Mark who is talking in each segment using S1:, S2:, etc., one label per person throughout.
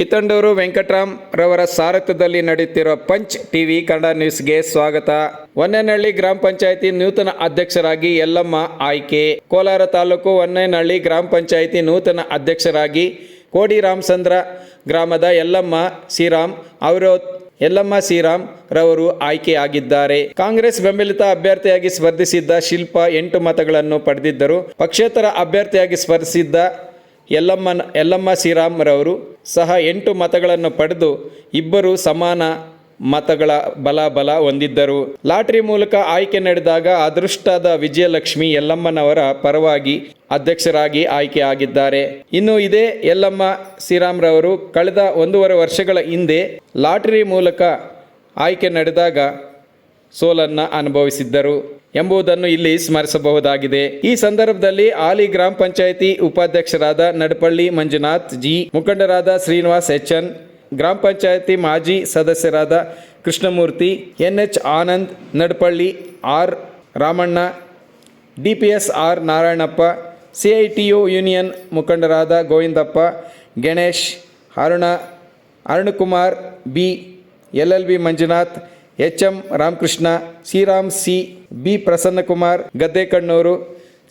S1: ಕಿತ್ತಂಡೂರು ವೆಂಕಟರಾಮ್ ರವರ ಸಾರಥ್ಯದಲ್ಲಿ ನಡೆಯುತ್ತಿರುವ punch TV Kannada ನ್ಯೂಸ್ಗೆ ಸ್ವಾಗತ. ಹೊನ್ನೇನಹಳ್ಳಿ ಗ್ರಾಮ ಪಂಚಾಯಿತಿ ನೂತನ ಅಧ್ಯಕ್ಷರಾಗಿ ಯಲ್ಲಮ್ಮ ಆಯ್ಕೆ. ಕೋಲಾರ ತಾಲೂಕು ಹೊನ್ನೇನಹಳ್ಳಿ ಗ್ರಾಮ ಪಂಚಾಯಿತಿ ನೂತನ ಅಧ್ಯಕ್ಷರಾಗಿ ಕೋಡಿ ರಾಮಚಂದ್ರ ಗ್ರಾಮದ ಯಲ್ಲಮ್ಮ ಶ್ರೀರಾಮ್ ಅವರು ಯಲ್ಲಮ್ಮ ಶ್ರೀರಾಮ್ ರವರು ಆಯ್ಕೆಯಾಗಿದ್ದಾರೆ. ಕಾಂಗ್ರೆಸ್ ಬೆಂಬಲಿತ ಅಭ್ಯರ್ಥಿಯಾಗಿ ಸ್ಪರ್ಧಿಸಿದ್ದ ಶಿಲ್ಪ ಎಂಟು ಮತಗಳನ್ನು ಪಡೆದಿದ್ದರು. ಪಕ್ಷೇತರ ಅಭ್ಯರ್ಥಿಯಾಗಿ ಸ್ಪರ್ಧಿಸಿದ್ದ ಯಲ್ಲಮ್ಮನ ಯಲ್ಲಮ್ಮ ಶ್ರೀರಾಮರವರು ಸಹ ಎಂಟು ಮತಗಳನ್ನು ಪಡೆದು ಇಬ್ಬರು ಸಮಾನ ಮತಗಳ ಬಲ ಬಲ ಹೊಂದಿದ್ದರು. ಲಾಟರಿ ಮೂಲಕ ಆಯ್ಕೆ ನಡೆದಾಗ ಅದೃಷ್ಟದ ವಿಜಯಲಕ್ಷ್ಮಿ ಯಲ್ಲಮ್ಮನವರ ಪರವಾಗಿ ಅಧ್ಯಕ್ಷರಾಗಿ ಆಯ್ಕೆಯಾಗಿದ್ದಾರೆ ಇನ್ನು ಇದೇ ಯಲ್ಲಮ್ಮ ಶ್ರೀರಾಮ್ರವರು ಕಳೆದ ಒಂದೂವರೆ ವರ್ಷಗಳ ಹಿಂದೆ ಲಾಟರಿ ಮೂಲಕ ಆಯ್ಕೆ ನಡೆದಾಗ ಸೋಲನ್ನು ಅನುಭವಿಸಿದ್ದರು. ಎಂಬುದನ್ನು ಇಲ್ಲಿ ಸ್ಮರಿಸಬಹುದಾಗಿದೆ. ಈ ಸಂದರ್ಭದಲ್ಲಿ ಆಲಿ ಗ್ರಾಮ ಪಂಚಾಯಿತಿ ಉಪಾಧ್ಯಕ್ಷರಾದ ನಡಪಳ್ಳಿ ಮಂಜುನಾಥ್ ಜಿ, ಮುಖಂಡರಾದ ಶ್ರೀನಿವಾಸ್ ಎಚ್ಎನ್ ಗ್ರಾಮ ಪಂಚಾಯಿತಿ ಮಾಜಿ ಸದಸ್ಯರಾದ Krishnamurthy N H Anand, Nadapalli R Ramanna D P S R Narayanappa C I T U union ಮುಖಂಡರಾದ Govindappa, Ganesh, Aruna, Arunkumar, B, L L B Manjunath H M Ramakrishna, Sriram C B Prasannakumar, Gaddekannur,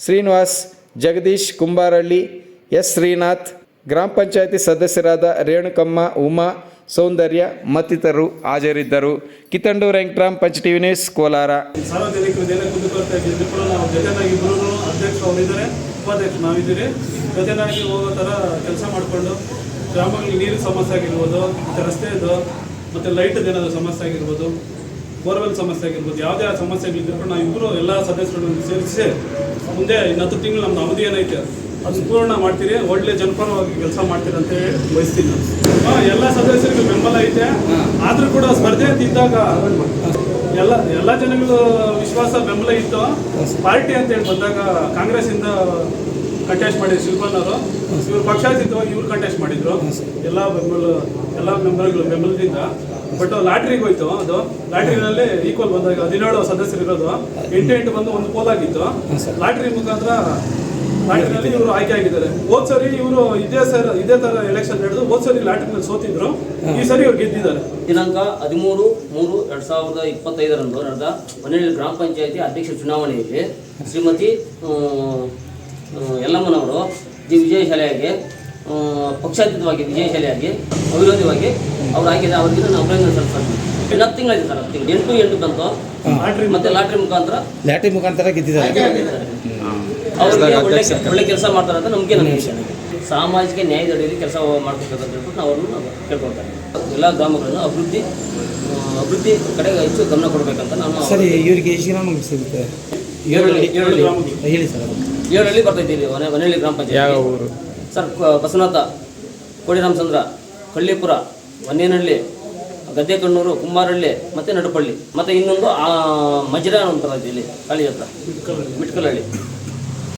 S1: Srinivas, Jagadish Kumbaralli, S Srinath, ಗ್ರಾಮ ಪಂಚಾಯತಿ ಸದಸ್ಯರಾದ ರೇಣುಕಮ್ಮ, ಉಮಾ, ಸೌಂದರ್ಯ ಮತ್ತಿತರರು ಹಾಜರಿದ್ದರು. Kittandur Venkatram, punch TV news, Kolar.
S2: ನಾವು ನಾವಿದ್ದೀರಿ. ಜೊತೆನಾಗಿ ಕೆಲಸ ಗ್ರಾಮಗಳಿಗೆ ನೀರಿನ ಸಮಸ್ಯೆ ಆಗಿರ್ಬೋದು, ಮತ್ತು ರಸ್ತೆದು ಮತ್ತು ಲೈಟ್ ಏನಾದರೂ ಸಮಸ್ಯೆ ಆಗಿರ್ಬೋದು ಬೋರ್ವೆಲ್ ಸಮಸ್ಯೆ ಆಗಿರ್ಬೋದು, ಯಾವುದೇ ಸಮಸ್ಯೆಗಳಿದ್ರು ಕೂಡ ನಾವು ಇಬ್ಬರು ಎಲ್ಲ ಸದಸ್ಯರನ್ನು ಸೇರಿಸಿ ಮುಂದೆ ಇನ್ನು ಹತ್ತು ತಿಂಗಳು ನಮ್ಮದು ಅವಧಿ ಏನೈತೆ, ಅದು ಪೂರ್ಣ ಮಾಡ್ತೀರಿ, ಒಳ್ಳೆ ಜನಪರವಾಗಿ ಕೆಲಸ ಮಾಡ್ತೀರಿ ಅಂತ ಹೇಳಿ ಬಯಸ್ತೀನಿ ಎಲ್ಲ ಸದಸ್ಯರಿಗೂ ಬೆಂಬಲ ಐತೆ. ಆದರೂ ಕೂಡ ಸ್ಪರ್ಧೆ ಅಂತ ಇದ್ದಾಗ, ಎಲ್ಲ ಎಲ್ಲ ಜನಗಳು ವಿಶ್ವಾಸ, ಬೆಂಬಲ ಇತ್ತು. ಪಾರ್ಟಿ ಅಂತ ಹೇಳಿ ಬಂದಾಗ ಕಾಂಗ್ರೆಸ್ಸಿಂದ ಕಂಟೆಸ್ಟ್ ಮಾಡಿದ್ರು ಶಿಲ್ಪನ್ನವರು ಇವ್ರು ಪಕ್ಷಾತೀತವಾಗಿ ಇವ್ರು ಕಂಟೆಸ್ಟ್ ಮಾಡಿದ್ರು. ಎಲ್ಲ ಬೆಂಬಲ ಎಲ್ಲ ಮೆಂಬರ್ಗಳು ಬೆಂಬಲದಿಂದ. ಬಟ್ ಲಾಟ್ರಿಗೆ ಹೋಯ್ತು ಅದು. ಲಾಟ್ರಿನಲ್ಲಿ ಈಕ್ವಲ್ ಬಂದಾಗ ಹದಿನೇಳು ಸದಸ್ಯರು ಇರೋದು ಎಂಟು ಎಂಟು ಬಂದು ಒಂದು ಪೋಲ್ ಆಗಿತ್ತು. ಲಾಟ್ರಿ ಮುಖಾಂತರ ಲಾಟ್ರಿನಲ್ಲಿ ಇವರು ಆಯ್ಕೆ ಆಗಿದ್ದಾರೆ. ಹೋದ್ ಸರಿ ಇವರು ಇದೇ ಸರ್ ಇದೇ ತರ ಎಲೆಕ್ಷನ್ ನಡೆದು ಹೋದ್ ಸರಿ ಲಾಟ್ರಿನಲ್ಲಿ ಸೋತಿದ್ರು. ಈ ಸರಿ ಇವ್ರು ಗೆದ್ದಿದ್ದಾರೆ.
S3: ದಿನಾಂಕ ಹದಿಮೂರು ಮೂರು ಎರಡ್ ಸಾವಿರದ ಇಪ್ಪತ್ತೈದರಂದು ನಡೆದ ಮನೆಯಲ್ಲಿ ಗ್ರಾಮ ಪಂಚಾಯತಿ ಅಧ್ಯಕ್ಷ ಚುನಾವಣೆಯಲ್ಲಿ ಶ್ರೀಮತಿ ಯಲ್ಲಮ್ಮನವರು ಜಿ ವಿಜಯ ಶಾಲೆಯಾಗಿ ಪಕ್ಷಾತೀತವಾಗಿ ವಿಜಯಶಾಲೆಯಾಗಿ ಅವಿರೋಧವಾಗಿ ಅವ್ರು ಆಗಿದೆ ಅವರಿಗೆ ನಾವು ಅಭಿನಂದನೆ ಸಲ್ಲಿಸ್ತೀವಿ ಹತ್ತು ತಿಂಗಳಿದೆ ಸರ್ ಹತ್ತು ತಿಂಗಳು. ಎಂಟು ಎಂಟು ಬಂತು.
S2: ಲಾಟ್ರಿ
S3: ಮತ್ತೆ ಲಾಟ್ರಿ ಮುಖಾಂತರ
S4: ಲಾಟ್ರಿ ಮುಖಾಂತರ ಗೆದ್ದಿದ್ದಾರೆ.
S3: ಅವ್ರಿಗೆ ಒಳ್ಳೆ ಒಳ್ಳೆ ಕೆಲಸ ಮಾಡ್ತಾರೆ ಅಂತ ನಮಗೆ ನನಗೆ ವಿಷಯ ಸಾಮಾಜಿಕ ನ್ಯಾಯದಡಿಯಲ್ಲಿ ಕೆಲಸ ಮಾಡ್ಬೇಕಂತ ಹೇಳ್ಬಿಟ್ಟು ನಾವು ಅವ್ರನ್ನ ನಾವು ಕೇಳ್ಕೊಳ್ತಾರೆ ಎಲ್ಲ ಗ್ರಾಮಗಳನ್ನು ಅಭಿವೃದ್ಧಿ ಅಭಿವೃದ್ಧಿ ಕಡೆಗೆ ಹೆಚ್ಚು ಗಮನ ಕೊಡಬೇಕಂತ ನಾನು
S4: ಸರಿ ಇವರಿಗೆ ಎಷ್ಟು ಗ್ರಾಮಗಳು ಸಿಗುತ್ತೆ ಹೇಳಿ ಸರ್
S3: ಏಳಹಳ್ಳಿ ಬರ್ತೈತಿ ಇಲ್ಲಿ ಮನೆ ಮನೆಯಲ್ಲಿ ಗ್ರಾಮ ಪಂಚಾಯತ್
S1: ಊರು?
S3: ಸರ್ ಕ- ಬಸವನಾಥ ಕೋಡಿರಾಮಚಂದ್ರ ಕಳ್ಳಿಪುರ ಹೊನ್ನೇನಹಳ್ಳಿ ಗದ್ದೆಕಣ್ಣೂರು ಕುಂಬಾರಹಳ್ಳಿ ಮತ್ತು ನಡುಪಳ್ಳಿ. ಮತ್ತು ಇನ್ನೊಂದು ಆ, ಮಜ್ರಾ ಅಂತ ಬರ್ತೈತಿ ಇಲ್ಲಿ ಕಾಳಿ ಹತ್ರ. ಮಿಟ್ಕಲಹಳ್ಳಿ